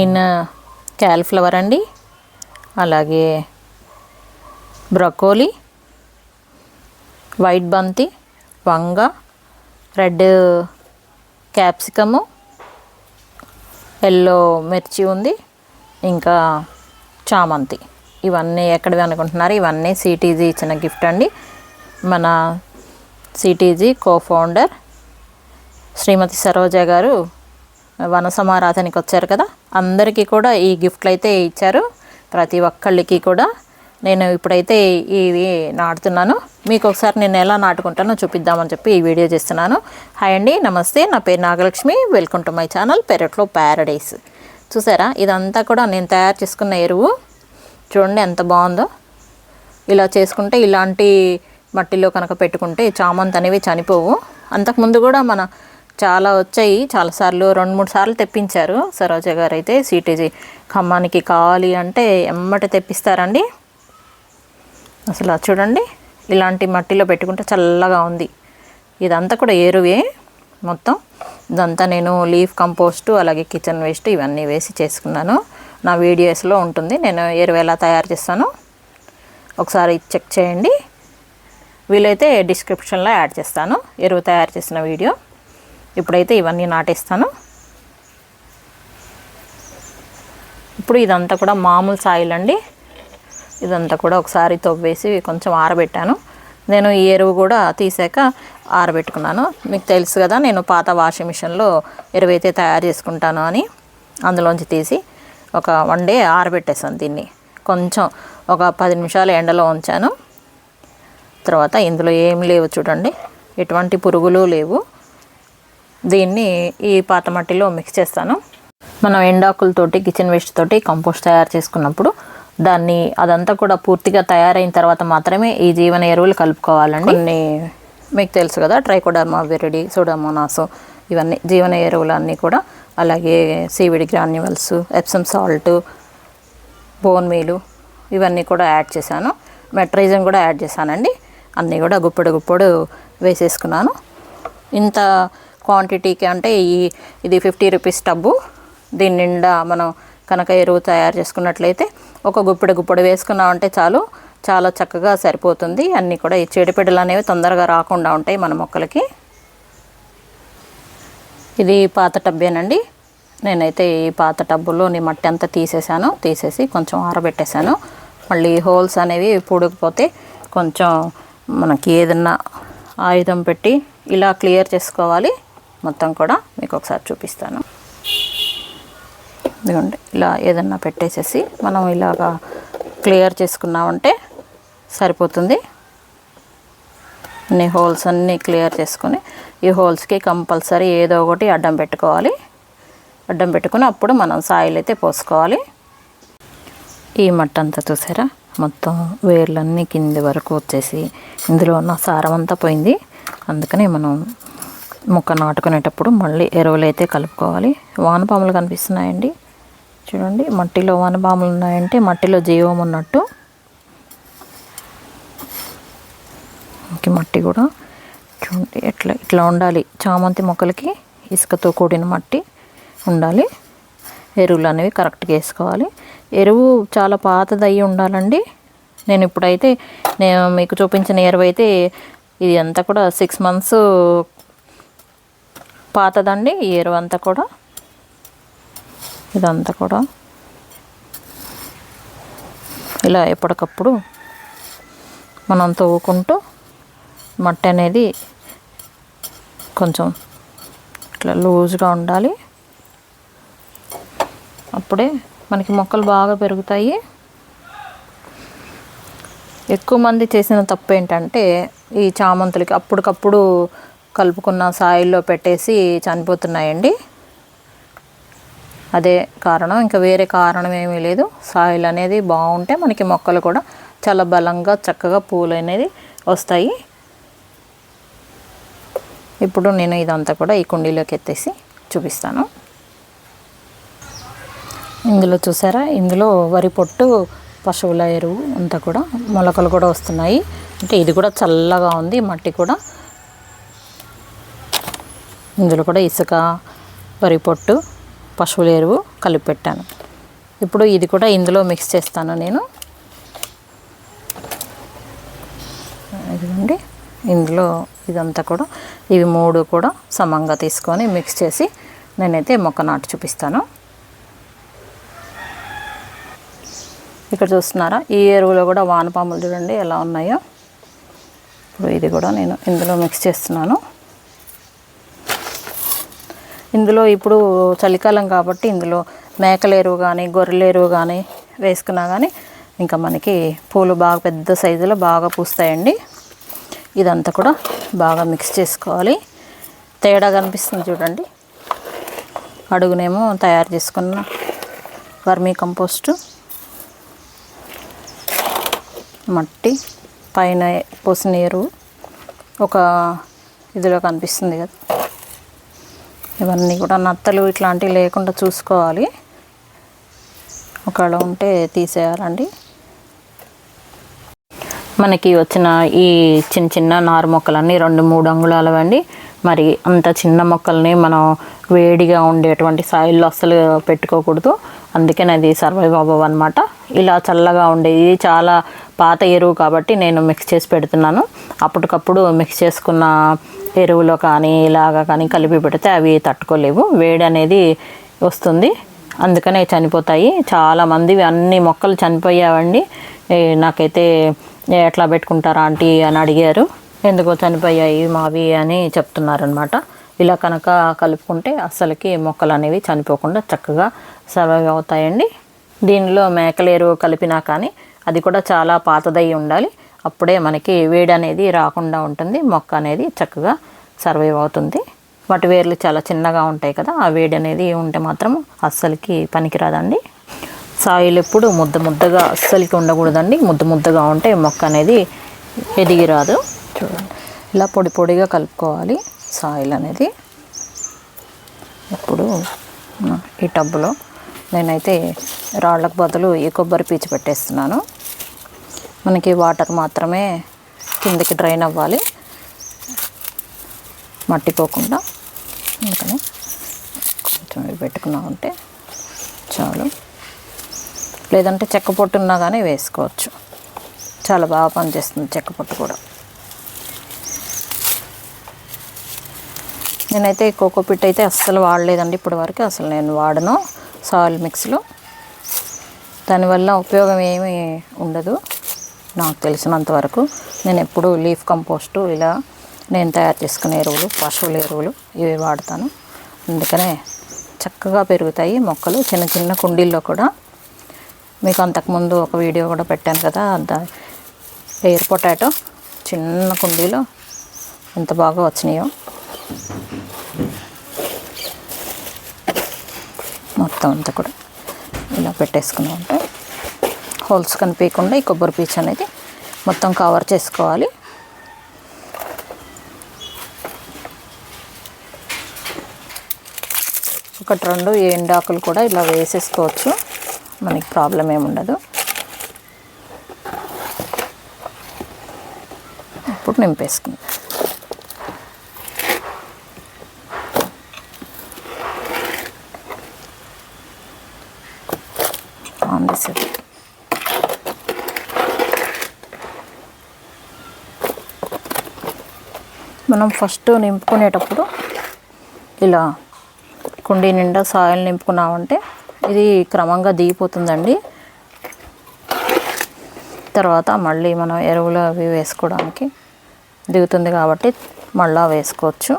Green cauliflower అండి. అలాగే broccoli white బంతి వంగ రెడ్ క్యాప్సికము ఎల్లో మిర్చి ఉంది ఇంకా చామంతి. ఇవన్నీ ఎక్కడివి అనుకుంటున్నారు? ఇవన్నీ సిటీజీ ఇచ్చిన గిఫ్ట్ అండి. మన సిటీజీ కో ఫౌండర్ శ్రీమతి సరోజ గారు వనసమారాధనకి వచ్చారు కదా అందరికీ కూడా ఈ గిఫ్ట్లు అయితే ఇచ్చారు. ప్రతి ఒక్కళ్ళకి కూడా నేను ఇప్పుడైతే ఇవి నాటుతున్నాను. మీకు ఒకసారి నేను ఎలా నాటుకుంటానో చూపిద్దామని చెప్పి ఈ వీడియో చేస్తున్నాను. హాయ్ అండి నమస్తే. నా పేరు Nagalakshmi. Welcome to my channel పెరట్లో ప్యారడైస్ చూసారా? ఇదంతా కూడా నేను తయారు చేసుకున్న ఎరువు. చూడండి ఎంత బాగుందో. ఇలా చేసుకుంటే ఇలాంటి మట్టిలో కనుక పెట్టుకుంటే చామంతి అనేవి చనిపోవు. అంతకుముందు కూడా మన చాలా వచ్చాయి. చాలాసార్లు రెండు మూడు సార్లు తెప్పించారు. సరోజ గారు అయితే సిటీజీ ఖమ్మానికి కావాలి అంటే ఎమ్మటి తెప్పిస్తారండి. అసలు చూడండి ఇలాంటి మట్టిలో పెట్టుకుంటే చల్లగా ఉంది. ఇదంతా కూడా ఎరువే మొత్తం. ఇదంతా నేను లీఫ్ కంపోస్టు అలాగే కిచెన్ వేస్ట్ ఇవన్నీ వేసి చేసుకున్నాను. నా వీడియోస్లో ఉంటుంది. నేను ఎరువు ఎలా తయారు చేస్తాను. ఒకసారి చెక్ చేయండి. వీలైతే డిస్క్రిప్షన్లో యాడ్ చేస్తాను. ఎరువు తయారు చేసిన వీడియో. ఇప్పుడైతే ఇవన్నీ నాటేస్తాను. ఇప్పుడు ఇదంతా కూడా మామూలు సాయిల్ అండి ఇదంతా కూడా ఒకసారి తవ్వేసి కొంచెం ఆరబెట్టాను. నేను ఈ ఎరువు కూడా తీసాక ఆరబెట్టుకున్నాను. మీకు తెలుసు కదా నేను పాత వాషింగ్ మిషన్లో ఎరువు అయితే తయారు చేసుకుంటాను అని అందులోంచి తీసి ఒక వన్ డే ఆరబెట్టేసాను దీన్ని. కొంచెం ఒక పది నిమిషాలు ఎండలో ఉంచాను. తర్వాత ఇందులో ఏం లేవు చూడండి. ఎటువంటి పురుగులు లేవు. దీన్ని ఈ పాత మట్టిలో మిక్స్ చేస్తాను. మనం ఎండాకులతోటి కిచెన్ వేస్ట్ తోటి కంపోస్ట్ తయారు చేసుకున్నప్పుడు దాన్ని అదంతా కూడా పూర్తిగా తయారైన తర్వాత మాత్రమే ఈ జీవన ఎరువులు కలుపుకోవాలండి. కొన్ని మీకు తెలుసు కదా ట్రైకోడర్మా విరిడి సోడామోనాసు ఇవన్నీ జీవన ఎరువులు అన్నీ కూడా. అలాగే seaweed granules Epsom salt bone మీలు ఇవన్నీ కూడా యాడ్ చేశాను. మెట్రైజన్ కూడా యాడ్ చేశానండి. అన్నీ కూడా గుప్పడు గుప్పెడు వేసేసుకున్నాను. ఇంత క్వాంటిటీకి అంటే ఈ ఇది ఫిఫ్టీ రూపీస్ టబ్బు. దీని నిండా మనం కనుక ఎరువు తయారు చేసుకున్నట్లయితే ఒక గుప్పెడు గుప్పెడు వేసుకున్నామంటే చాలు చాలా చక్కగా సరిపోతుంది. అన్నీ కూడా ఈ చెడిపెడలు అనేవి తొందరగా రాకుండా ఉంటాయి మన మొక్కలకి. ఇది పాత టబ్బేనండి. నేనైతే ఈ పాత టబ్బులోని మట్టి అంతా తీసేసాను. తీసేసి కొంచెం ఆరబెట్టేశాను. మళ్ళీ హోల్స్ అనేవి పూడకపోతే కొంచెం మనకి ఏదన్నా ఆయుధం పెట్టి ఇలా క్లియర్ చేసుకోవాలి. మొత్తం కూడా మీకు ఒకసారి చూపిస్తాను. ఇదిగోండి ఇలా ఏదన్నా పెట్టేసేసి మనం ఇలాగా క్లియర్ చేసుకున్నామంటే సరిపోతుంది. అన్ని హోల్స్ అన్నీ క్లియర్ చేసుకొని ఈ హోల్స్కి కంపల్సరీ ఏదో ఒకటి అడ్డం పెట్టుకోవాలి. అడ్డం పెట్టుకుని అప్పుడు మనం సాయిల్ అయితే పోసుకోవాలి. ఈ మట్టంతా చూసారా? మొత్తం వేర్లన్నీ కింది వరకు వచ్చేసి ఇందులో ఉన్న సారం అంతా పోయింది. అందుకని మనం మొక్క నాటుకునేటప్పుడు మళ్ళీ ఎరువులు అయితే కలుపుకోవాలి. వానపాములు కనిపిస్తున్నాయండి. చూడండి మట్టిలో వానపాములు ఉన్నాయంటే మట్టిలో జీవం ఉన్నట్టు. ఇంక మట్టి కూడా. చూడండి ఎట్లా ఇట్లా ఉండాలి. చామంతి మొక్కలకి ఇసుకతో కూడిన మట్టి ఉండాలి. ఎరువులు అనేవి కరెక్ట్గా వేసుకోవాలి. ఎరువు చాలా పాతదయ్యి ఉండాలండి. నేను ఇప్పుడైతే నేను మీకు చూపించిన ఎరువు అయితే ఇది అంతా కూడా సిక్స్ మంత్స్ పాతదండి ఈ ఎరువు అంతా కూడా. ఇదంతా కూడా. ఇలా ఎప్పటికప్పుడు మనం తవ్వుకుంటూ మట్టి అనేది కొంచెం ఇట్లా లూజ్గా ఉండాలి. అప్పుడే మనకి మొక్కలు బాగా పెరుగుతాయి. ఎక్కువ మంది చేసిన తప్పు ఏంటంటే ఈ చామంతులకి అప్పటికప్పుడు కలుపుకున్న సాయిల్లో పెట్టేసి చనిపోతున్నాయండి. అదే కారణం. ఇంకా వేరే కారణం ఏమీ లేదు. సాయిల్ అనేది బాగుంటే మనకి మొక్కలు కూడా చాలా బలంగా చక్కగా పూలు అనేది వస్తాయి. ఇప్పుడు నేను ఇదంతా కూడా ఈ కుండీలోకి ఎత్తేసి చూపిస్తాను. ఇందులో చూసారా? ఇందులో వరి పొట్టు పశువుల ఎరువు అంతా కూడా మొలకలు కూడా వస్తున్నాయి. అంటే ఇది కూడా చల్లగా ఉంది మట్టి కూడా. ఇందులో కూడా ఇసుక వరి పొట్టు పశువుల ఎరువు కలిపి పెట్టాను ఇప్పుడు ఇది కూడా ఇందులో మిక్స్ చేస్తాను నేను. ఇదిగోండి ఇందులో ఇదంతా కూడా ఇవి మూడు కూడా సమంగా తీసుకొని మిక్స్ చేసి నేనైతే మొక్క నాటు చూపిస్తాను. ఇక్కడ చూస్తున్నారా ఈ ఎరువులో కూడా వానపాములు చూడండి ఎలా ఉన్నాయో. ఇప్పుడు ఇది కూడా నేను ఇందులో మిక్స్ చేస్తున్నాను. ఇందులో ఇప్పుడు చలికాలం కాబట్టి ఇందులో మేకల ఎరువు కానీ గొర్రెల ఎరువు కానీ వేసుకున్నా కానీ ఇంకా మనకి పూలు బాగా పెద్ద సైజులో బాగా పూస్తాయండి. ఇదంతా కూడా బాగా మిక్స్ చేసుకోవాలి. తేడా కనిపిస్తుంది చూడండి. అడుగునేమో తయారు చేసుకున్న వర్మీ కంపోస్టు. మట్టి పైన పోసిన ఎరువు. ఒక ఇదిలో కనిపిస్తుంది కదా. ఇవన్నీ కూడా నత్తలు ఇట్లాంటివి లేకుండా చూసుకోవాలి. ఒకవేళ ఉంటే తీసేయాలండి. మనకి వచ్చిన ఈ చిన్న చిన్న నారు మొక్కలన్నీ రెండు మూడు అంగుళాలవండి. మరి అంత చిన్న మొక్కల్ని మనం వేడిగా ఉండేటువంటి సాయిల్లో అస్సలు పెట్టుకోకూడదు. అందుకని అది సర్వైవ్ అవ్వవు అనమాట ఇలా చల్లగా ఉండేది. ఇది చాలా పాత ఎరువు కాబట్టి నేను మిక్స్ చేసి పెడుతున్నాను. అప్పటికప్పుడు మిక్స్ చేసుకున్న ఎరువులో కానీ ఇలాగా కానీ కలిపి పెడితే అవి తట్టుకోలేవు. వేడి అనేది వస్తుంది. అందుకనే చనిపోతాయి. చాలామంది అన్ని మొక్కలు చనిపోయావండి. నాకైతే ఎట్లా పెట్టుకుంటారా ఆంటీ అని అడిగారు. ఎందుకో చనిపోయాయి మావి అని చెప్తున్నారనమాట ఇలా కనుక కలుపుకుంటే అస్సలకి మొక్కలు అనేవి చనిపోకుండా చక్కగా సర్వైవ్ అవుతాయండి. దీనిలో మేకల ఎరువు కలిపినా కానీ అది కూడా చాలా పాతదై ఉండాలి. అప్పుడే మనకి వేడి అనేది రాకుండా ఉంటుంది మొక్క అనేది చక్కగా సర్వైవ్ అవుతుంది. వాటి వేర్లు చాలా చిన్నగా ఉంటాయి కదా ఆ వేడి అనేది ఉంటే మాత్రం అస్సలకి పనికిరాదండి. సాయిల్ ఎప్పుడు ముద్ద ముద్దగా అస్సలకి ఉండకూడదండి. ముద్ద ముద్దగా ఉంటే మొక్క అనేది ఎదిగి రాదు. చూడండి. ఇలా పొడి పొడిగా కలుపుకోవాలి సాయిల్ అనేది. ఇప్పుడు ఈ టబ్బులో నేనైతే రాళ్ళకు బదులు ఈ కొబ్బరి పీచు పెట్టేస్తున్నాను. మనకి వాటర్ మాత్రమే కిందకి డ్రైన్ అవ్వాలి. మట్టిపోకుండా అందుకని కొంచెం పెట్టుకున్నా ఉంటే చాలు. లేదంటే చెక్క పొట్టు ఉన్నా కానీ వేసుకోవచ్చు. చాలా బాగా పనిచేస్తుంది చెక్క పొట్టు కూడా. నేనైతే కోకో పిట్ అయితే అస్సలు వాడలేదండి ఇప్పటి వరకు అసలు నేను వాడను సాయిల్ మిక్స్లో. దానివల్ల ఉపయోగం ఏమీ ఉండదు. నాకు తెలిసినంత వరకు నేను ఎప్పుడూ లీఫ్ కంపోస్టు ఇలా నేను తయారు చేసుకునే ఎరువులు పశువుల ఎరువులు ఇవి వాడతాను. అందుకనే చక్కగా పెరుగుతాయి మొక్కలు. చిన్న చిన్న కుండీల్లో కూడా మీకు అంతకుముందు ఒక వీడియో కూడా పెట్టాను కదా దా ఎయిర్ పొటాటో. చిన్న కుండీలో ఎంత బాగా వచ్చినాయో. మొత్తం అంతా కూడా ఇలా పెట్టేసుకున్నాం అంటే హోల్స్ కనిపించకుండా ఈ కొబ్బరి పీచు అనేది మొత్తం కవర్ చేసుకోవాలి. ఒకటి రెండు ఎండాకులు కూడా ఇలా వేసేసుకోవచ్చు. మనకి ప్రాబ్లం ఏముండదు ఇప్పుడు నింపేసుకుందాం. మనం ఫస్ట్ నింపుకునేటప్పుడు ఇలా కుండీ నిండా సాయిల్ నింపుకున్నామంటే ఇది క్రమంగా దిగిపోతుందండి. తర్వాత మళ్ళీ మనం ఎరువులు అవి వేసుకోవడానికి దిగుతుంది కాబట్టి మళ్ళా వేసుకోవచ్చు.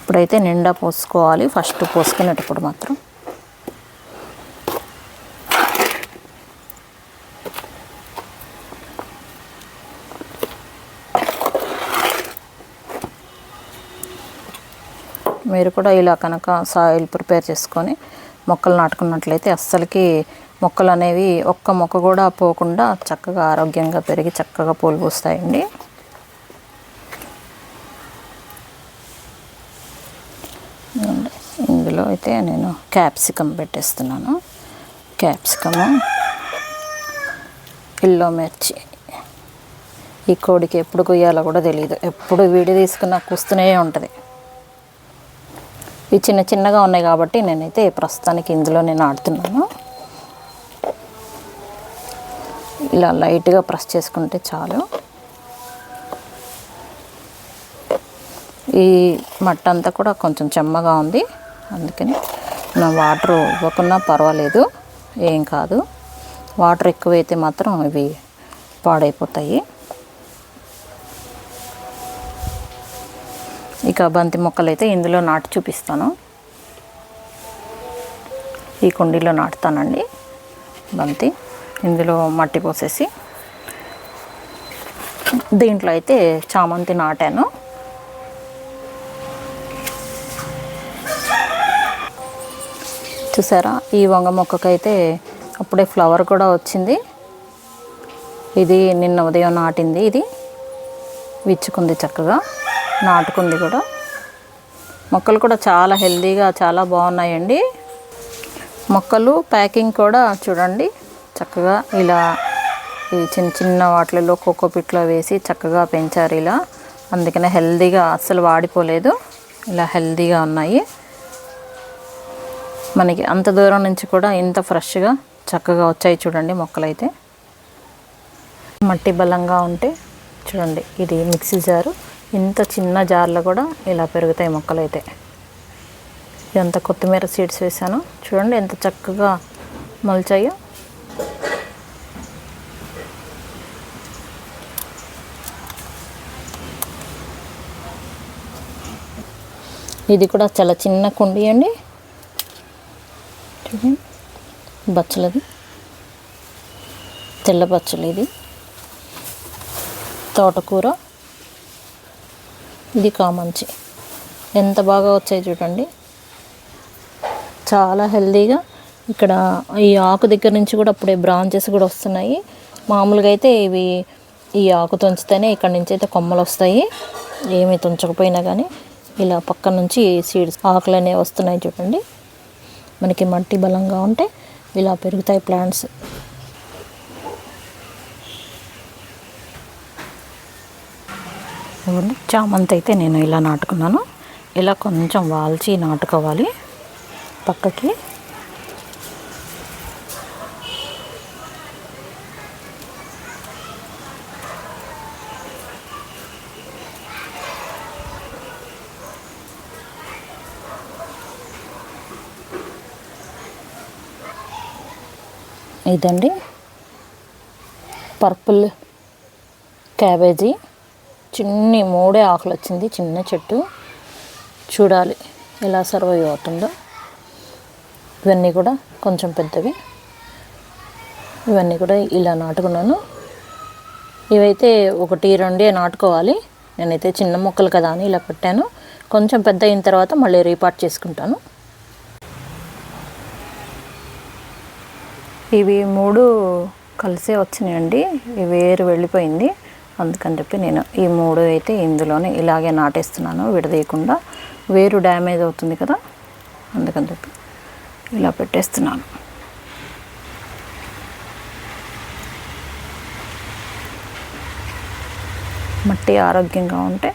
ఇప్పుడైతే నిండా పోసుకోవాలి ఫస్ట్ పోసుకునేటప్పుడు మాత్రం. మీరు కూడా ఇలా కనుక సాయిల్ ప్రిపేర్ చేసుకొని మొక్కలు నాటుకున్నట్లయితే అస్సలకి మొక్కలు అనేవి ఒక్క మొక్క కూడా పోకుండా చక్కగా ఆరోగ్యంగా పెరిగి చక్కగా పూలు పూస్తాయండి. ఇందులో అయితే నేను క్యాప్సికమ్ పెట్టేస్తున్నాను. క్యాప్సికము ఎల్లో మిర్చి. ఈ కోడికి ఎప్పుడు కొయ్యాలో కూడా తెలియదు ఎప్పుడు వీడి తీసుకున్నా కూస్తూనే ఉంటుంది. ఇవి చిన్న చిన్నగా ఉన్నాయి కాబట్టి నేనైతే ప్రస్తుతానికి ఇందులో నేను ఆడుతున్నాను. ఇలా లైట్గా ప్రెస్ చేసుకుంటే చాలు. ఈ మట్ట అంతా కూడా కొంచెం చెమ్మగా ఉంది. అందుకని నా వాటర్ ఇవ్వకున్నా పర్వాలేదు. ఏం కాదు. వాటర్ ఎక్కువైతే మాత్రం ఇవి పాడైపోతాయి. ఇక బంతి మొక్కలు అయితే ఇందులో నాటి చూపిస్తాను. ఈ కుండీలో నాటుతానండి బంతి. ఇందులో మట్టి పోసేసి దీంట్లో అయితే చామంతి నాటాను. చూసారా? ఈ వంగ మొక్కకైతే అప్పుడే ఫ్లవర్ కూడా వచ్చింది. ఇది నిన్న ఉదయం నాటింది ఇది. విచ్చుకుంది చక్కగా. నాటుకుంది కూడా. మొక్కలు కూడా చాలా హెల్దీగా చాలా బాగున్నాయండి. మొక్కలు ప్యాకింగ్ కూడా చూడండి. చక్కగా ఇలా ఈ చిన్న చిన్న వాటిలలో కోకోపిట్లో వేసి చక్కగా పెంచారు ఇలా. అందుకనే హెల్దీగా అస్సలు వాడిపోలేదు. ఇలా హెల్దీగా ఉన్నాయి. మనకి అంత దూరం నుంచి కూడా ఇంత ఫ్రెష్గా చక్కగా వచ్చాయి చూడండి మొక్కలైతే. మట్టి బలంగా ఉంటే చూడండి ఇది మిక్సీ జారు. ఇంత చిన్న జార్లో కూడా ఇలా పెరుగుతాయి మొక్కలు అయితే ఇదంతా కొత్తిమీర సీడ్స్ వేసాను చూడండి ఎంత చక్కగా మొలిచాయో. ఇది కూడా చాలా చిన్న కుండీ అండి. చూడండి బచ్చలది. తెల్ల బచ్చలు ఇది తోటకూర. ఇది కామంచి ఎంత బాగా వచ్చాయి చూడండి. చాలా హెల్దీగా ఇక్కడ ఈ ఆకు దగ్గర నుంచి కూడా అప్పుడే బ్రాంచెస్ కూడా వస్తున్నాయి. మామూలుగా అయితే ఇవి ఈ ఆకు తుంచితేనే ఇక్కడ నుంచి అయితే కొమ్మలు వస్తాయి. ఏమి తుంచకపోయినా కానీ ఇలా పక్క నుంచి సీడ్స్ ఆకులు అనేవి వస్తున్నాయి చూడండి. మనకి మట్టి బలంగా ఉంటే ఇలా పెరుగుతాయి ప్లాంట్స్ ఇవ్వండి చామంతి అయితే నేను ఇలా నాటుకున్నాను. ఇలా కొంచెం వాల్చి నాటుకోవాలి. పక్కకి. ఇదండి. Purple cabbage. చిన్ని మూడే ఆకులు వచ్చింది చిన్న చెట్టు. చూడాలి ఎలా సర్వైవ్ అవుతుందో. ఇవన్నీ కూడా కొంచెం పెద్దవి. ఇవన్నీ కూడా ఇలా నాటుకున్నాను. ఇవైతే ఒకటి రెండే నాటుకోవాలి. నేనైతే చిన్న మొక్కలు కదా అని ఇలా పెట్టాను. కొంచెం పెద్ద అయిన తర్వాత మళ్ళీ రీపార్ట్ చేసుకుంటాను. ఇవి మూడు కలిసే వచ్చినాయండి. ఈ వేరు వెళ్ళిపోయింది. అందుకని చెప్పి నేను ఈ మూడు అయితే ఇందులోనే ఇలాగే నాటేస్తున్నాను విడదీయకుండా. వేరు డ్యామేజ్ అవుతుంది కదా అందుకని చెప్పి ఇలా పెట్టేస్తున్నాను. మట్టి ఆరోగ్యంగా ఉంటే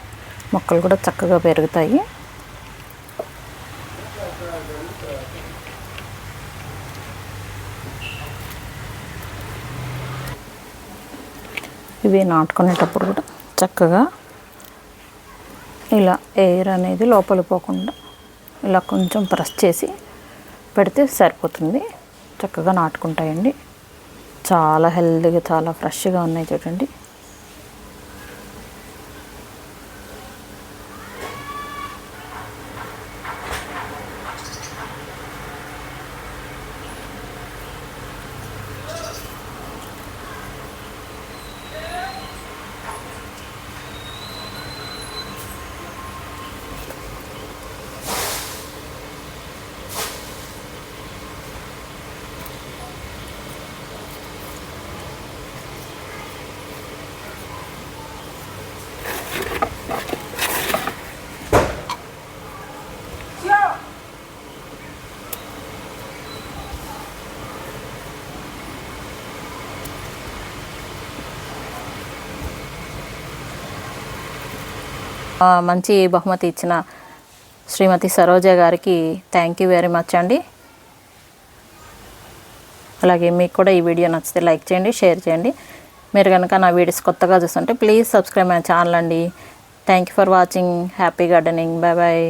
మొక్కలు కూడా చక్కగా పెరుగుతాయి. ఇవి నాటుకునేటప్పుడు కూడా చక్కగా ఇలా ఎయిర్ అనేది లోపలి పోకుండా ఇలా కొంచెం ప్రెస్ చేసి పెడితే సరిపోతుంది. చక్కగా నాటుకుంటాయండి. చాలా హెల్తీగా చాలా ఫ్రెష్గా ఉన్నాయి చూడండి. మంచి బహుమతి ఇచ్చిన శ్రీమతి సరోజ గారికి థ్యాంక్ యూ వెరీ మచ్ అండి. అలాగే మీకు కూడా ఈ వీడియో నచ్చితే లైక్ చేయండి షేర్ చేయండి. మీరు కనుక నా వీడియోస్ కొత్తగా చూస్తుంటే ప్లీజ్ సబ్స్క్రైబ్ మై ఛానల్ అండి. Thank you for watching happy gardening bye bye